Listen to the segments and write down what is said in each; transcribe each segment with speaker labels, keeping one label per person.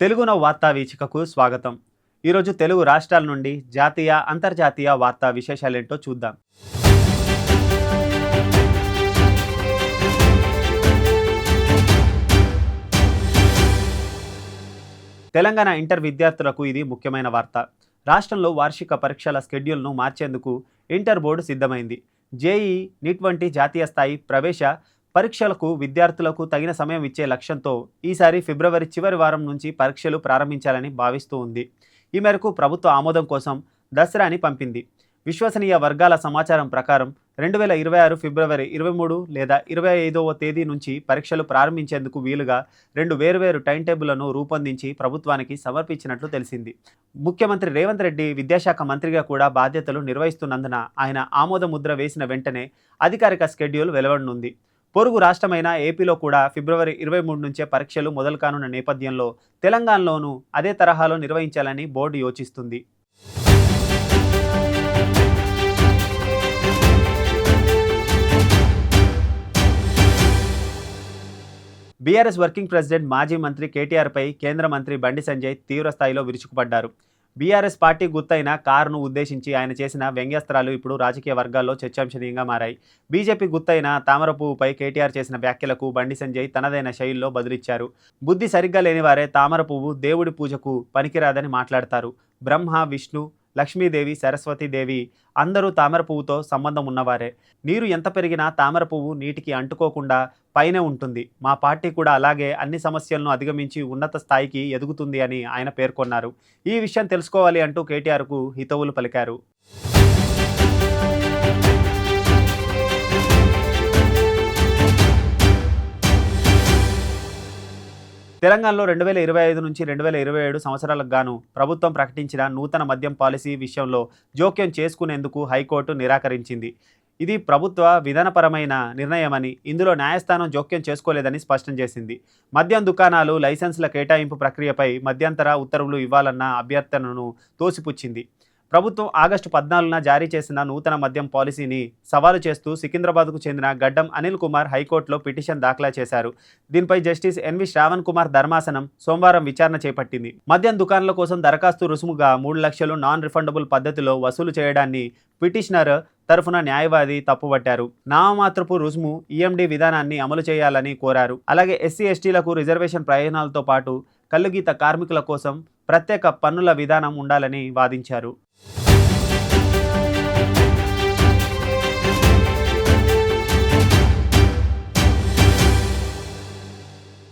Speaker 1: తెలుగున వార్తా వీచికకు స్వాగతం. ఈరోజు తెలుగు రాష్ట్రాల నుండి జాతీయ అంతర్జాతీయ వార్తా విశేషాలేంటో చూద్దాం. తెలంగాణ ఇంటర్ విద్యార్థులకు ఇది ముఖ్యమైన వార్త. రాష్ట్రంలో వార్షిక పరీక్షల స్కెడ్యూల్ను మార్చేందుకు ఇంటర్ బోర్డు సిద్ధమైంది. జేఈ నీట్ వంటి జాతీయ స్థాయి ప్రవేశ పరీక్షలకు విద్యార్థులకు తగిన సమయం ఇచ్చే లక్ష్యంతో ఈసారి ఫిబ్రవరి చివరి వారం నుంచి పరీక్షలు ప్రారంభించాలని భావిస్తూ ఉంది. ఈ మేరకు ప్రభుత్వ ఆమోదం కోసం దసరాని పంపింది. విశ్వసనీయ వర్గాల సమాచారం ప్రకారం రెండు వేల ఇరవై ఆరు ఫిబ్రవరి ఇరవై మూడు లేదా ఇరవై ఐదవ తేదీ నుంచి పరీక్షలు ప్రారంభించేందుకు వీలుగా రెండు వేరువేరు టైం టేబుల్లను రూపొందించి ప్రభుత్వానికి సమర్పించినట్లు తెలిసింది. ముఖ్యమంత్రి రేవంత్ రెడ్డి విద్యాశాఖ మంత్రిగా కూడా బాధ్యతలు నిర్వహిస్తున్నందున ఆయన ఆమోద ముద్ర వేసిన వెంటనే అధికారిక స్కెడ్యూల్ వెలువడనుంది. పొరుగు రాష్ట్రమైన ఏపీలో కూడా ఫిబ్రవరి ఇరవై మూడు నుంచే పరీక్షలు మొదలు కానున్న నేపథ్యంలో తెలంగాణలోనూ అదే తరహాలో నిర్వహించాలని బోర్డు యోచిస్తుంది. బీఆర్ఎస్ వర్కింగ్ ప్రెసిడెంట్ మాజీ మంత్రి కేటీఆర్పై కేంద్ర మంత్రి బండి సంజయ్ తీవ్రస్థాయిలో విరుచుకుపడ్డారు. బీఆర్ఎస్ పార్టీ గుర్తైన కారును ఉద్దేశించి ఆయన చేసిన వ్యంగ్యాస్త్రాలు ఇప్పుడు రాజకీయ వర్గాల్లో చర్చాంశనీయంగా మారాయి. బీజేపీ గుర్తైన తామరపువ్వుపై కేటీఆర్ చేసిన వ్యాఖ్యలకు బండి సంజయ్ తనదైన శైలిలో బదులిచ్చారు. బుద్ధి సరిగ్గా లేనివారే తామరపువ్వు తామర పువ్వు దేవుడి పూజకు పనికిరాదని మాట్లాడతారు. బ్రహ్మ విష్ణు లక్ష్మీదేవి సరస్వతీదేవి అందరూ తామర పువ్వుతో సంబంధం ఉన్నవారే. నీరు ఎంత పెరిగినా తామర పువ్వు నీటికి అంటుకోకుండా పైనే ఉంటుంది. మా పార్టీ కూడా అలాగే అన్ని సమస్యలను అధిగమించి ఉన్నత స్థాయికి ఎదుగుతుంది అని ఆయన పేర్కొన్నారు. ఈ విషయం తెలుసుకోవాలి అంటూ కేటీఆర్కు హితవులు పలికారు. తెలంగాణలో రెండు వేల ఇరవై ఐదు నుంచి రెండు వేల ఇరవై ఏడు సంవత్సరాలకు గాను ప్రభుత్వం ప్రకటించిన నూతన మద్యం పాలసీ విషయంలో జోక్యం చేసుకునేందుకు హైకోర్టు నిరాకరించింది. ఇది ప్రభుత్వ విధానపరమైన నిర్ణయమని ఇందులో న్యాయస్థానం జోక్యం చేసుకోలేదని స్పష్టం చేసింది. మద్యం దుకాణాలు లైసెన్సుల కేటాయింపు ప్రక్రియపై మధ్యంతర ఉత్తర్వులు ఇవ్వాలన్న అభ్యర్థనను తోసిపుచ్చింది. ప్రభుత్వం ఆగస్టు పద్నాలుగున జారీ చేసిన నూతన మద్యం పాలసీని సవాలు చేస్తూ సికింద్రాబాద్కు చెందిన గడ్డం అనిల్ కుమార్ హైకోర్టులో పిటిషన్ దాఖలా చేశారు. దీనిపై జస్టిస్ ఎన్వి శ్రావణ్ కుమార్ ధర్మాసనం సోమవారం విచారణ చేపట్టింది. మద్యం దుకాణాల కోసం దరఖాస్తు రుసుముగా మూడు లక్షలు నాన్ రిఫండబుల్ పద్ధతిలో వసూలు చేయడాన్ని పిటిషనర్ తరఫున న్యాయవాది తప్పుపట్టారు నామమాత్రపు రుసుము ఈఎండి విధానాన్ని అమలు చేయాలని కోరారు. అలాగే ఎస్సీ ఎస్టీలకు రిజర్వేషన్ ప్రయోజనాలతో పాటు కల్లుగీత కార్మికుల కోసం ప్రత్యేక పన్నుల విధానం ఉండాలని వాదించారు.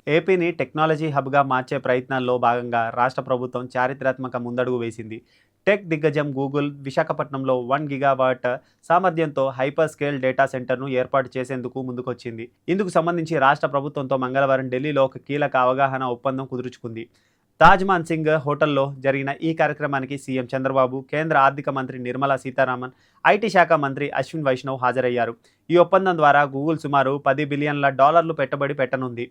Speaker 1: ఏపీని టెక్నాలజీ హబ్గా మార్చే ప్రయత్నాల్లో భాగంగా రాష్ట్ర ప్రభుత్వం చారిత్రాత్మక ముందడుగు వేసింది. టెక్ దిగ్గజం గూగుల్ విశాఖపట్నంలో వన్ గిగావాట్ సామర్థ్యంతో హైపర్ స్కేల్ డేటా సెంటర్ను ఏర్పాటు చేసేందుకు ముందుకొచ్చింది. ఇందుకు సంబంధించి రాష్ట్ర ప్రభుత్వంతో మంగళవారం ఢిల్లీలో ఒక కీలక అవగాహన ఒప్పందం కుదుర్చుకుంది. తాజ్మాన్ సింగ్ హోటల్లో జరిగిన ఈ కార్యక్రమానికి సీఎం చంద్రబాబు కేంద్ర ఆర్థిక మంత్రి నిర్మలా సీతారామన్ ఐటీ శాఖ మంత్రి అశ్విన్ వైష్ణవ్ హాజరయ్యారు. ఈ ఒప్పందం ద్వారా గూగుల్ సుమారు పది బిలియన్ల డాలర్లు పెట్టుబడి పెట్టనుంది.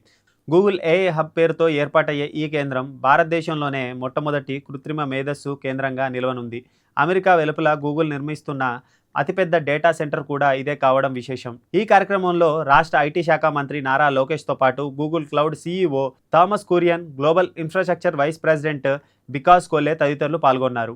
Speaker 1: గూగుల్ ఏఐ హబ్ పేరుతో ఏర్పాటయ్యే ఈ కేంద్రం భారతదేశంలోనే మొట్టమొదటి కృత్రిమ మేధస్సు కేంద్రంగా నిలవనుంది. అమెరికా వెలుపల గూగుల్ నిర్మిస్తున్న అతిపెద్ద డేటా సెంటర్ కూడా ఇదే కావడం విశేషం. ఈ కార్యక్రమంలో రాష్ట్ర ఐటీ శాఖ మంత్రి నారా లోకేష్తో పాటు Google Cloud CEO Thomas Kurian global infrastructure vice president Bikash Kole తదితరులు పాల్గొన్నారు.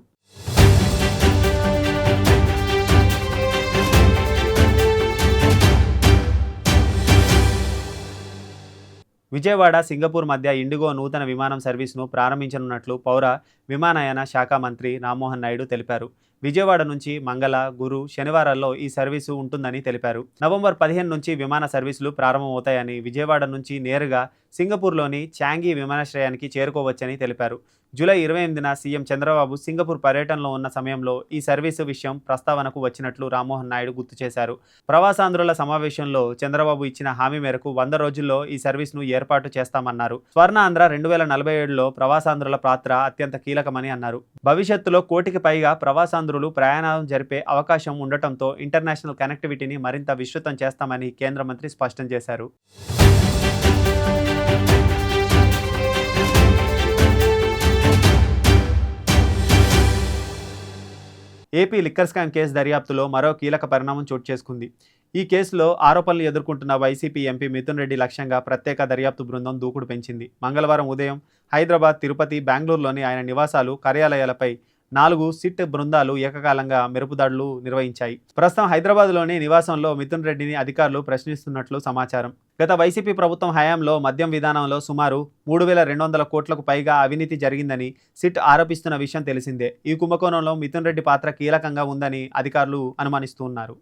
Speaker 1: విజయవాడ సింగపూర్ మధ్య ఇండిగో నూతన విమానం సర్వీస్ను ప్రారంభించనున్నట్లు పౌర విమానయాన శాఖ మంత్రి రామ్మోహన్ నాయుడు తెలిపారు. విజయవాడ నుంచి మంగళ గురు శనివారాల్లో ఈ సర్వీసు ఉంటుందని తెలిపారు. నవంబర్ పదిహేను నుంచి విమాన సర్వీసులు ప్రారంభమవుతాయని విజయవాడ నుంచి నేరుగా సింగపూర్లోని చాంగి విమానాశ్రయానికి చేరుకోవచ్చని తెలిపారు. జూలై ఇరవై ఎనిమిదిన సీఎం చంద్రబాబు సింగపూర్ పర్యటనలో ఉన్న సమయంలో ఈ సర్వీసు విషయం ప్రస్తావనకు వచ్చినట్లు రామ్మోహన్ నాయుడు గుర్తు చేశారు. ప్రవాసాంధ్రుల సమావేశంలో చంద్రబాబు ఇచ్చిన హామీ మేరకు వంద రోజుల్లో ఈ సర్వీస్ను ఏర్పాటు చేస్తామన్నారు. స్వర్ణ ఆంధ్ర రెండు వేల నలభై ఏడులో ప్రవాసాంధ్రుల పాత్ర అత్యంత కీలకమని అన్నారు. భవిష్యత్తులో కోటికి పైగా ప్రవాసాంధ్రులు ప్రయాణం జరిపే అవకాశం ఉండటంతో ఇంటర్నేషనల్ కనెక్టివిటీని మరింత విస్తృతం చేస్తామని కేంద్ర మంత్రి స్పష్టం చేశారు. ఏపీ లిక్కర్ స్కామ్ కేసు దర్యాప్తులో మరో కీలక పరిణామం చోటు చేసుకుంది. ఈ కేసులో ఆరోపణలు ఎదుర్కొంటున్న వైసీపీ ఎంపీ మిథున్ రెడ్డి లక్ష్యంగా ప్రత్యేక దర్యాప్తు బృందం దూకుడు పెంచింది. మంగళవారం ఉదయం హైదరాబాద్ తిరుపతి బెంగళూరులోని ఆయన నివాసాలు కార్యాలయాలపై నాలుగు సిట్ బృందాలు ఏకకాలంగా మెరుపుదాడులు నిర్వహించాయి. ప్రస్తుతం హైదరాబాద్లోని నివాసంలో మిథున్ రెడ్డిని అధికారులు ప్రశ్నిస్తున్నట్లు సమాచారం. గత వైసీపీ ప్రభుత్వం హయాంలో మద్యం విధానంలో సుమారు మూడు వేల రెండు వందల కోట్లకు పైగా అవినీతి జరిగిందని సిట్ ఆరోపిస్తున్న విషయం తెలిసిందే. ఈ కుంభకోణంలో మిథున్ రెడ్డి పాత్ర కీలకంగా ఉందని అధికారులు అనుమానిస్తున్నారు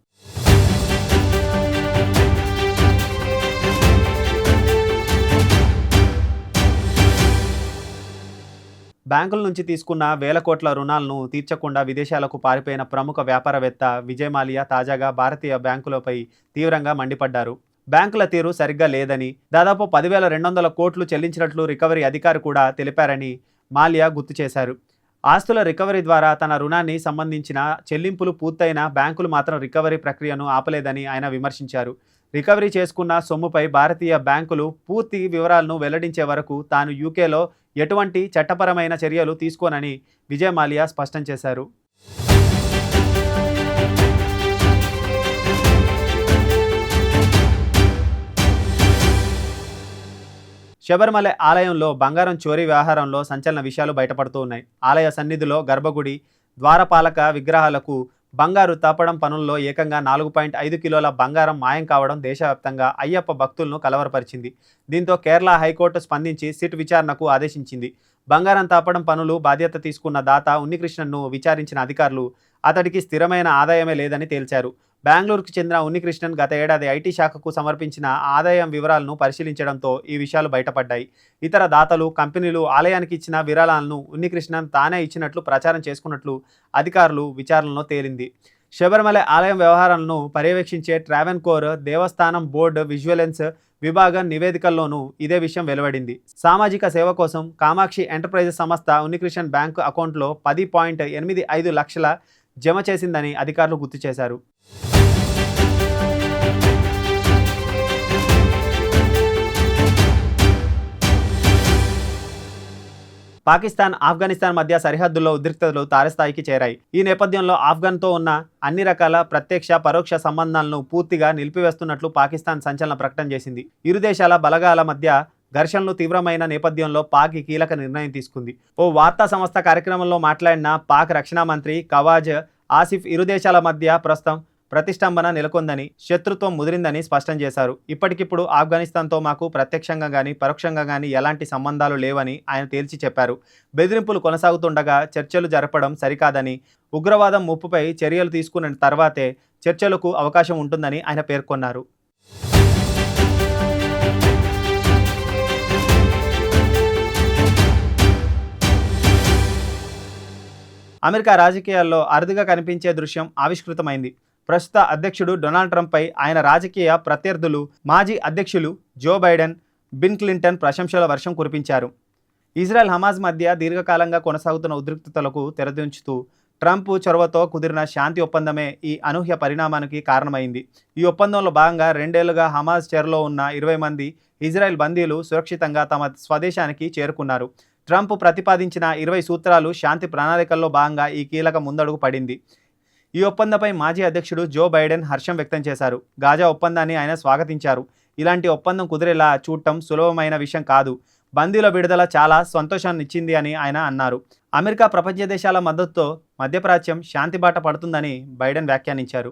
Speaker 1: బ్యాంకుల నుంచి తీసుకున్న వేల కోట్ల రుణాలను తీర్చకుండా విదేశాలకు పారిపోయిన ప్రముఖ వ్యాపారవేత్త విజయ్ మాలియా తాజాగా భారతీయ బ్యాంకులపై తీవ్రంగా మండిపడ్డారు. బ్యాంకుల తీరు సరిగ్గా లేదని దాదాపు పదివేల రెండు వందల కోట్లు చెల్లించినట్లు రికవరీ అధికారి కూడా తెలిపారని మాలియా గుర్తు చేశారు. ఆస్తుల రికవరీ ద్వారా తన రుణాన్ని సంబంధించిన చెల్లింపులు పూర్తయిన బ్యాంకులు మాత్రం రికవరీ ప్రక్రియను ఆపలేదని ఆయన విమర్శించారు. రికవరీ చేసుకున్న సొమ్ముపై భారతీయ బ్యాంకులు పూర్తి వివరాలను వెల్లడించే వరకు తాను యూకేలో ఎటువంటి చట్టపరమైన చర్యలు తీసుకోనని విజయ్ మాలియా స్పష్టం చేశారు. శబరిమల ఆలయంలో బంగారం చోరీ వ్యవహారంలో సంచలన విషయాలు బయటపడుతూ ఉన్నాయి. ఆలయ సన్నిధిలో గర్భగుడి ద్వారపాలక విగ్రహాలకు బంగారు తాపడం పనుల్లో ఏకంగా నాలుగు పాయింట్ ఐదు కిలోల బంగారం మాయం కావడం దేశవ్యాప్తంగా అయ్యప్ప భక్తులను కలవరపరిచింది. దీంతో కేరళ హైకోర్టు స్పందించి సిట్ విచారణకు ఆదేశించింది. బంగారం తాపడం పనులు బాధ్యత తీసుకున్న దాత ఉన్నికృష్ణన్ను విచారించిన అధికారులు అతడికి స్థిరమైన ఆదాయమే లేదని తేల్చారు. బెంగళూరుకు చెందిన ఉన్నికృష్ణన్ గత ఏడాది ఐటీ శాఖకు సమర్పించిన ఆదాయం వివరాలను పరిశీలించడంతో ఈ విషయాలు బయటపడ్డాయి. ఇతర దాతలు కంపెనీలు ఆలయానికి ఇచ్చిన విరాళాలను ఉన్నికృష్ణన్ తానే ఇచ్చినట్లు ప్రచారం చేసుకున్నట్లు అధికారులు విచారణలో తేలింది. శబరిమల ఆలయం వ్యవహారాలను పర్యవేక్షించే ట్రావెన్కోర్ దేవస్థానం బోర్డు విజువలెన్స్ విభాగం నివేదికల్లోనూ ఇదే విషయం వెలువడింది. సామాజిక సేవ కోసం కామాక్షి ఎంటర్ప్రైజెస్ సంస్థ ఉన్నికృష్ణన్ బ్యాంకు అకౌంట్లో పది పాయింట్ ఎనిమిది ఐదు లక్షల జమ చేసిందని అధికారులు గుర్తు చేశారు. పాకిస్తాన్ ఆఫ్ఘనిస్తాన్ మధ్య సరిహద్దుల్లో ఉద్రిక్తతలు తారస్థాయికి చేరాయి. ఈ నేపథ్యంలో ఆఫ్ఘన్తో ఉన్న అన్ని రకాల ప్రత్యక్ష పరోక్ష సంబంధాలను పూర్తిగా నిలిపివేస్తున్నట్లు పాకిస్తాన్ సంచలన ప్రకటన చేసింది. ఇరు దేశాల బలగాల మధ్య ఘర్షణలు తీవ్రమైన నేపథ్యంలో పాక్ ఈ కీలక నిర్ణయం తీసుకుంది. ఓ వార్తా సంస్థ కార్యక్రమంలో మాట్లాడిన పాక్ రక్షణ మంత్రి కవాజ్ ఆసిఫ్ ఇరు దేశాల మధ్య ప్రస్తుతం ప్రతిష్టంభన నెలకొందని శత్రుత్వం ముదిరిందని స్పష్టం చేశారు. ఇప్పటికిప్పుడు ఆఫ్ఘనిస్తాన్తో మాకు ప్రత్యక్షంగా కానీ పరోక్షంగా కానీ ఎలాంటి సంబంధాలు లేవని ఆయన తేల్చి చెప్పారు. బెదిరింపులు కొనసాగుతుండగా చర్చలు జరపడం సరికాదని ఉగ్రవాదం ముప్పుపై చర్యలు తీసుకున్న తర్వాతే చర్చలకు అవకాశం ఉంటుందని ఆయన పేర్కొన్నారు. అమెరికా రాజకీయాల్లో అరుదుగా కనిపించే దృశ్యం ఆవిష్కృతమైంది. ప్రస్తుత అధ్యక్షుడు డొనాల్డ్ ట్రంప్పై ఆయన రాజకీయ ప్రత్యర్థులు మాజీ అధ్యక్షులు జో బైడెన్ బిన్ క్లింటన్ ప్రశంసల వర్షం కురిపించారు. ఇజ్రాయెల్ హమాజ్ మధ్య దీర్ఘకాలంగా కొనసాగుతున్న ఉద్రిక్తతలకు తెరదించుతూ ట్రంప్ చొరవతో కుదిరిన శాంతి ఒప్పందమే ఈ అనూహ్య పరిణామానికి కారణమైంది. ఈ ఒప్పందంలో భాగంగా రెండేళ్ళుగా హమాజ్ చెరలో ఉన్న ఇరవై మంది ఇజ్రాయెల్ బందీలు సురక్షితంగా తమ స్వదేశానికి చేరుకున్నారు. ట్రంప్ ప్రతిపాదించిన ఇరవై సూత్రాలు శాంతి ప్రణాళికల్లో భాగంగా ఈ కీలక ముందడుగు పడింది. ఈ ఒప్పందంపై మాజీ అధ్యక్షుడు జో బైడెన్ హర్షం వ్యక్తం చేశారు. గాజా ఒప్పందాన్ని ఆయన స్వాగతించారు. ఇలాంటి ఒప్పందం కుదిరేలా చూడటం సులభమైన విషయం కాదు. బందీల విడుదల చాలా సంతోషాన్ని ఇచ్చింది అని ఆయన అన్నారు. అమెరికా ప్రపంచ దేశాల మద్దతుతో మధ్యప్రాచ్యం శాంతి బాట పడుతుందని బైడెన్ వ్యాఖ్యానించారు.